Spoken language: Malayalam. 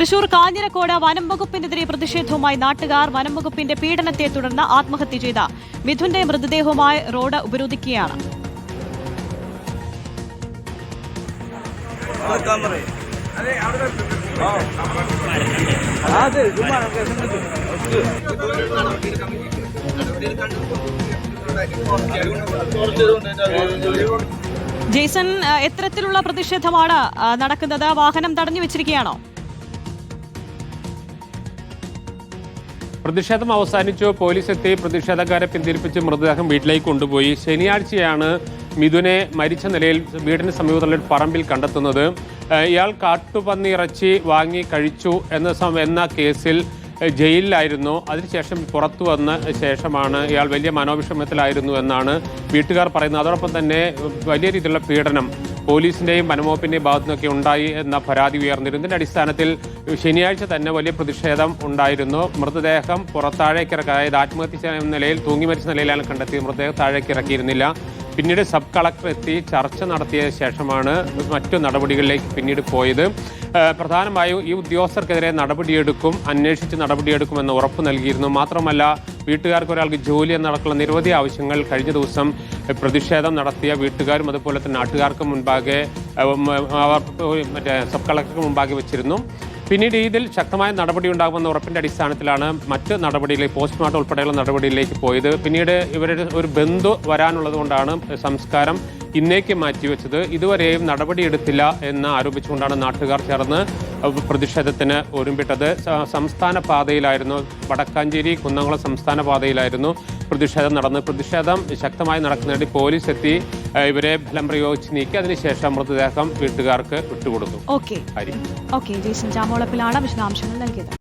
തൃശൂർ കാഞ്ഞിരക്കോട് വനം വകുപ്പിനെതിരെ പ്രതിഷേധവുമായി നാട്ടുകാർ വനം വകുപ്പിന്റെ പീഡനത്തെ തുടർന്ന് ആത്മഹത്യ ചെയ്ത മിഥുന്റെ മൃതദേഹവുമായി റോഡ് ഉപരോധിക്കുകയാണ്. ജെയ്സൺ എത്തരത്തിലുള്ള പ്രതിഷേധമാണ് നടക്കുന്നത്. വാഹനം തടഞ്ഞു വെച്ചിരിക്കുകയാണോ? പ്രതിഷേധം അവസാനിച്ചു. പോലീസ് എത്തി. പ്രതിഷേധക്കാരെ പിന്തിരിപ്പിച്ച് മൃതദേഹം വീട്ടിലേക്ക് കൊണ്ടുപോയി. ശനിയാഴ്ചയാണ് മിഥുനെ മരിച്ച നിലയിൽ വീടിന് സമീപത്തുള്ള പറമ്പിൽ കണ്ടെത്തുന്നത്. ഇയാൾ കാട്ടുപന്നി ഇറച്ചി വാങ്ങി കഴിച്ചു എന്ന എന്ന കേസിൽ ജയിലിലായിരുന്നു. അതിനുശേഷം പുറത്തു വന്ന ശേഷമാണ് ഇയാൾ വലിയ മനോവിഷമത്തിലായിരുന്നു എന്നാണ് വീട്ടുകാർ പറയുന്നത്. അതോടൊപ്പം തന്നെ വലിയ രീതിയിലുള്ള പീഡനം പോലീസിന്റെയും വനംവകുപ്പിന്റെയും ഭാഗത്തു നിന്നൊക്കെ ഉണ്ടായി എന്ന പരാതി ഉയർന്നിരുന്നു. ഇതിന്റെ അടിസ്ഥാനത്തിൽ ശനിയാഴ്ച തന്നെ വലിയ പ്രതിഷേധം ഉണ്ടായിരുന്നു. മൃതദേഹം പുറത്താഴേക്കിറക്കി അതായത് ആത്മഹത്യ നിലയിൽ തൂങ്ങി മരിച്ച നിലയിലാണ് കണ്ടെത്തിയത്. മൃതദേഹം താഴേക്ക് ഇറക്കിയിരുന്നില്ല പിന്നീട് സബ് കളക്ടർ എത്തി ചർച്ച നടത്തിയ ശേഷമാണ് മറ്റു നടപടികളിലേക്ക് പിന്നീട് പോയത്. പ്രധാനമായും ഈ ഉദ്യോഗസ്ഥർക്കെതിരെ നടപടിയെടുക്കും അന്വേഷിച്ച് നടപടിയെടുക്കുമെന്ന് ഉറപ്പ് നൽകിയിരുന്നു. മാത്രമല്ല വീട്ടുകാർക്ക് ഒരാൾക്ക് ജോലി എന്നടക്കമുള്ള നിരവധി ആവശ്യങ്ങൾ കഴിഞ്ഞ ദിവസം പ്രതിഷേധം നടത്തിയ വീട്ടുകാരും അതുപോലെ തന്നെ നാട്ടുകാർക്കും മുൻപാകെ അവർ മറ്റേ സബ് കളക്ടർക്ക് മുമ്പാകെ വെച്ചിരുന്നു. പിന്നീട് ഇതിൽ ശക്തമായ നടപടി ഉണ്ടാകുമെന്ന ഉറപ്പിന്റെ അടിസ്ഥാനത്തിലാണ് മറ്റ് നടപടിയിലേക്ക് പോസ്റ്റ്മോർട്ടം ഉൾപ്പെടെയുള്ള നടപടിയിലേക്ക് പോയത്. പിന്നീട് ഇവരുടെ ഒരു ബന്ധു വരാനുള്ളത് കൊണ്ടാണ് സംസ്കാരം ഇന്നേക്ക് മാറ്റിവെച്ചത് ഇതുവരെയും നടപടിയെടുത്തില്ല എന്ന് ആരോപിച്ചുകൊണ്ടാണ് നാട്ടുകാർ ചേർന്ന് പ്രതിഷേധത്തിന് ഒരുമ്പിട്ടത്. സംസ്ഥാന പാതയിലായിരുന്നു വടക്കാഞ്ചേരി കുന്നംകുളം സംസ്ഥാന പാതയിലായിരുന്നു പ്രതിഷേധം നടന്നത്. പ്രതിഷേധം ശക്തമായി നടക്കുന്നതിനിടെ പോലീസ് എത്തി. ഇവരെ ബലം പ്രയോഗിച്ച് നീക്കി അതിനുശേഷം മൃതദേഹം വീട്ടുകാർക്ക് വിട്ടുകൊടുക്കും ഓക്കെ ഓക്കെ ജയ്സൻ ചാമോളപ്പിലാണ് വിശദാംശങ്ങൾ നൽകിയത്.